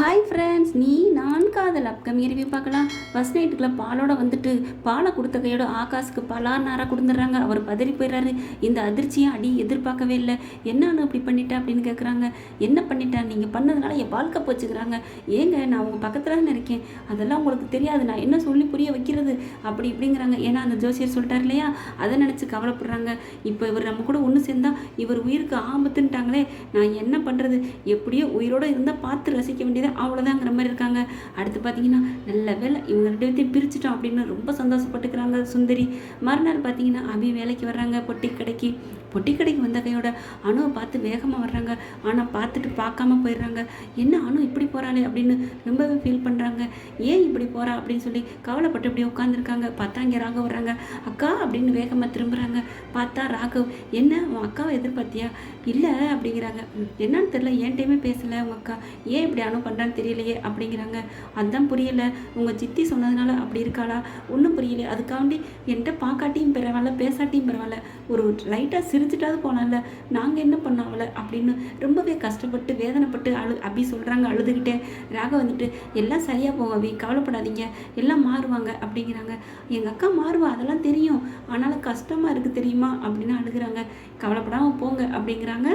Hi friends நீ நான் காதல். அப்கமிங் ரிவ்யூ பார்க்கலாம். ஃபஸ்ட் நைட்டுக்குள்ள பாலோட வந்துட்டு பாலை கொடுத்த கையோட ஆகாஷுக்கு பலா நேராக கொடுத்துட்றாங்க அவர் பதறி போயிடுறாரு இந்த அதிர்ச்சியை அடி எதிர்பார்க்கவே இல்லை. என்னன்னு இப்படி பண்ணிட்டேன் அப்படின்னு கேட்குறாங்க என்ன பண்ணிட்டேன் நீங்கள் பண்ணதுனால என் வாழ்க்கை போச்சுக்கிறாங்க ஏங்க நான் உங்கள் பக்கத்தில் தானே இருக்கேன். அதெல்லாம் உங்களுக்கு தெரியாது. நான் என்ன சொல்லி புரிய வைக்கிறது? அப்படி இப்படிங்கிறாங்க. ஏன்னா அந்த ஜோசியர் சொல்லிட்டார் இல்லையா? அதை நினச்சி கவலைப்படுறாங்க. இப்போ இவர் நம்ம கூட ஒன்று சேர்ந்தா இவர் உயிருக்கு ஆபத்துன்ட்டாங்களே. நான் என்ன பண்ணுறது எப்படியோ உயிரோடு இருந்தால் பார்த்து ரசிக்க வேண்டியது அவ்வளோதாங்கிற மாதிரி இருக்காங்க. அடுத்து பார்த்தீங்கன்னா நல்ல வேலை. இவங்க ரெண்டு பேர்த்தையும் பிரிச்சுட்டோம் அப்படின்னு ரொம்ப சந்தோஷப்பட்டுக்கிறாங்க சுந்தரி. மறுநாள் பார்த்தீங்கன்னா அபி வேலைக்கு வர்றாங்க பொட்டி கடைக்கு. பொட்டி கடைக்கு வந்த கையோட அணுவை பார்த்து வேகமாக வர்றாங்க. ஆனால் பார்த்துட்டு பார்க்காம போயிடுறாங்க. என்ன அணு இப்படி போகிறாளே அப்படின்னு ரொம்பவே ஃபீல் பண்ணுறாங்க ஏன் இப்படி போகிறா அப்படின்னு சொல்லி கவலைப்பட்டு இப்படி உட்காந்துருக்காங்க பார்த்தா இங்கே ராகவ் வர்றாங்க. அக்கா அப்படின்னு வேகமாக திரும்புகிறாங்க பார்த்தா ராகவ் என்ன உன் அக்காவை எதிர்பார்த்தியா? இல்லை அப்படிங்கிறாங்க. என்னன்னு தெரியல. என் டைமே பேசலை உங்கள் அக்கா. ஏன் இப்படி அணு பண்ணுறான்னு தெரியலையே? அப்படிங்கிறாங்க. அதான் புரியலை. உங்கள் சித்தி சொன்னதுனால அப்படி இருக்காளா? ஒன்றும் புரியல. அதுக்காண்டி என்கிட்ட பார்க்காட்டியும் பரவாயில்ல பேசாட்டியும் பரவாயில்ல. ஒரு லைட்டாக சிரிச்சிட்டாவது போனால நாங்கள் என்ன பண்ணோம் அவளை? அப்படின்னு ரொம்பவே கஷ்டப்பட்டு வேதனைப்பட்டு அழு அப்படி சொல்கிறாங்க அழுதுகிட்டே. ராக வந்துட்டு எல்லாம் சரியாக போகும் அபி கவலைப்படாதீங்க. எல்லாம் மாறுவாங்க அப்படிங்கிறாங்க. எங்கள் அக்கா மாறுவா அதெல்லாம் தெரியும். ஆனாலும் கஷ்டமாக இருக்குது தெரியுமா? அப்படின்னு அழுகுறாங்க. கவலைப்படாமல் போங்க அப்படிங்கிறாங்க.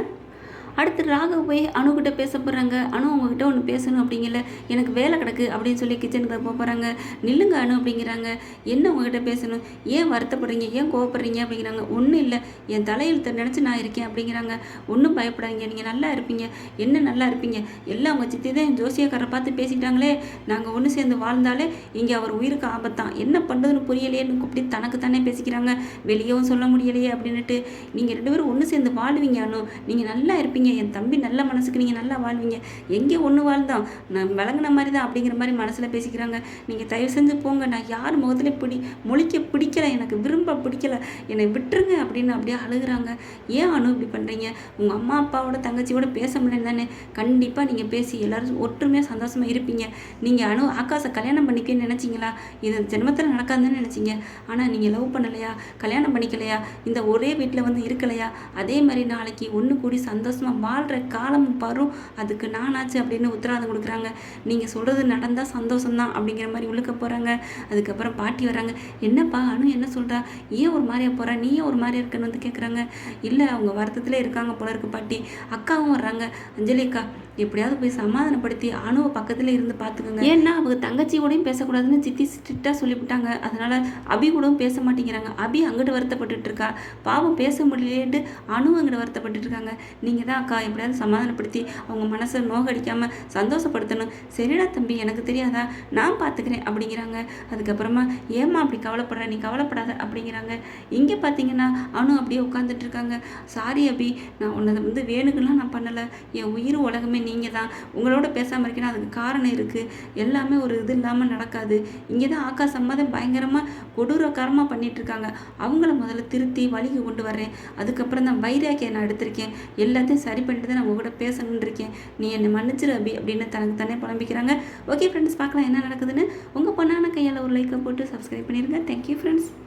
அடுத்து ராகவ் போய் அணுகிட்ட பேச போகிறாங்க அணு உங்ககிட்ட ஒன்று பேசணும் அப்படிங்கல. எனக்கு வேலை கிடக்கு அப்படின்னு சொல்லி கிச்சனுக்கு போக போகிறாங்க நில்லுங்க அணு அப்படிங்கிறாங்க. என்ன உங்ககிட்ட பேசணும்? ஏன் வருத்தப்படுறீங்க? ஏன் கோவப்படுறீங்க? அப்படிங்கிறாங்க. ஒன்றும் இல்லை. என் தலையெழுத்தை நினச்சி நான் இருக்கேன் அப்படிங்கிறாங்க. ஒன்றும் பயப்படாதீங்க. நீங்கள் நல்லா இருப்பீங்க. என்ன நல்லா இருப்பீங்க? எல்லாம் உங்கள் சித்தி தான் ஜோசியக்காரரை பார்த்து பேசிட்டாங்களே. நாங்கள் ஒன்று சேர்ந்து வாழ்ந்தாலே இங்கே அவர் உயிருக்கு ஆபத்தான். என்ன பண்ணுறதுன்னு புரியலையேன்னு அப்படி தனக்கு தானே பேசிக்கிறாங்க. வெளியவும் சொல்ல முடியலையே அப்படின்னுட்டு. நீங்கள் ரெண்டு பேரும் ஒன்று சேர்ந்து வாழ்வீங்க அனு. நீங்கள் நல்லா இருப்பீங்க. என் தம்பி நல்ல மனசுக்கு நீங்கள் நல்லா வாழ்வீங்க. எங்கே ஒன்று வாழ்ந்தோம் நான் விளங்கின மாதிரி தான் அப்படிங்கிற மாதிரி மனசில் பேசிக்கிறாங்க. நீங்கள் தயவு செஞ்சு போங்க. நான் யார் முகத்துல பிடி முழிக்க பிடிக்கல எனக்கு விரும்ப பிடிக்கல என்னை விட்டுருங்க அப்படின்னு அப்படியே அழுகுறாங்க. ஏன் அனு இப்படி பண்ணுறீங்க உங்கள் அம்மா அப்பாவோட தங்கச்சியோட பேச முடியல தானே? கண்டிப்பாக நீங்கள் பேசி எல்லோரும் ஒற்றுமையாக சந்தோஷமாக இருப்பீங்க. நீங்கள் அனு ஆகாசை கல்யாணம் பண்ணிக்கன்னு நினச்சிங்களா? இது ஜென்மத்தில் நடக்காதுன்னு நினச்சிங்க. ஆனால் நீங்கள் லவ் பண்ணலையா? கல்யாணம் பண்ணிக்கலையா? இந்த ஒரே வீட்டில் வந்து இருக்கலையா? அதே மாதிரி நாளைக்கு ஒன்று கூடி சந்தோஷமாக வாழ்கிற காலம் வரும் அதுக்கு நானாச்சு அப்படின்னு உத்தரவாதம் கொடுக்குறாங்க. நீங்கள் சொல்கிறது நடந்தால் சந்தோஷம்தான் அப்படிங்கிற மாதிரி உள்ளுக்க போகிறாங்க அதுக்கப்புறம் பாட்டி வராங்க. என்னப்பா அனு என்ன சொல்கிறா ஏன் ஒரு மாதிரியா போகிறா நீ ஏன் ஒரு மாதிரியா இருக்கன்னு வந்து கேட்குறாங்க இல்லை அவங்க வருத்தத்தில் இருக்காங்க போல இருக்கு பாட்டி. அக்காவும் வர்றாங்க. அஞ்சலி அக்கா எப்படியாவது போய் சமாதானப்படுத்தி அணுவை பக்கத்துல இருந்து பார்த்துக்கோங்க ஏன்னா அவங்க தங்கச்சியோடையும் பேசக்கூடாதுன்னு சித்தி ஸ்ட்ரிக்டாக சொல்லிவிட்டாங்க. அதனால அபி கூடவும் பேச மாட்டேங்கிறாங்க. அபி அங்கிட்டு வருத்தப்பட்டுட்டு இருக்கா பாவம் பேச முடியலேட்டு அணு அங்கிட்டு வருத்தப்பட்டு இருக்காங்க நீங்கள் தான் அக்கா எப்படியாவது சமாதானப்படுத்தி அவங்க மனசை நோகடிக்காம சந்தோஷப்படுத்தணும். சரிடா தம்பி எனக்கு தெரியாதா? நான் பார்த்துக்கிறேன் அப்படிங்கிறாங்க. அதுக்கப்புறமா ஏம்மா அப்படி கவலைப்படுற? நீ கவலைப்படாத அப்படிங்கிறாங்க. இங்கே பார்த்தீங்கன்னா அணு அப்படியே உட்காந்துட்டு இருக்காங்க சாரி அபி நான் உன்னை வந்து வேணுக்கெல்லாம் நான் பண்ணலை. என் உயிர் உலகமே நீங்கள் தான் உங்களோட பேசாமல் இருக்கேன்னா அதுக்கு காரணம் இருக்குது எல்லாமே ஒரு இது இல்லாமல் நடக்காது. இங்கே தான் ஆக்கா சம்மதம் பயங்கரமாக கொடூரக்காரமாக பண்ணிகிட்டு இருக்காங்க அவங்கள முதல்ல திருத்தி வழிக்கு கொண்டு வர்றேன். அதுக்கப்புறம் தான் வைராக்கியை நான் எடுத்திருக்கேன். எல்லாத்தையும் சரி பண்ணிட்டு தான் நான் உங்க கூட பேசணும்னு இருக்கேன். நீ என்னை மன்னிச்சிரு அபி அப்படின்னு தனக்கு தானே புலம்பிக்கிறாங்க. ஓகே ஃப்ரெண்ட்ஸ் பார்க்கலாம் என்ன நடக்குதுன்னு. உங்கள் பொண்ணான கையால் ஒரு லைக்கை போட்டு சப்ஸ்கிரைப் பண்ணிடுங்க தேங்க்யூ ஃப்ரெண்ட்ஸ்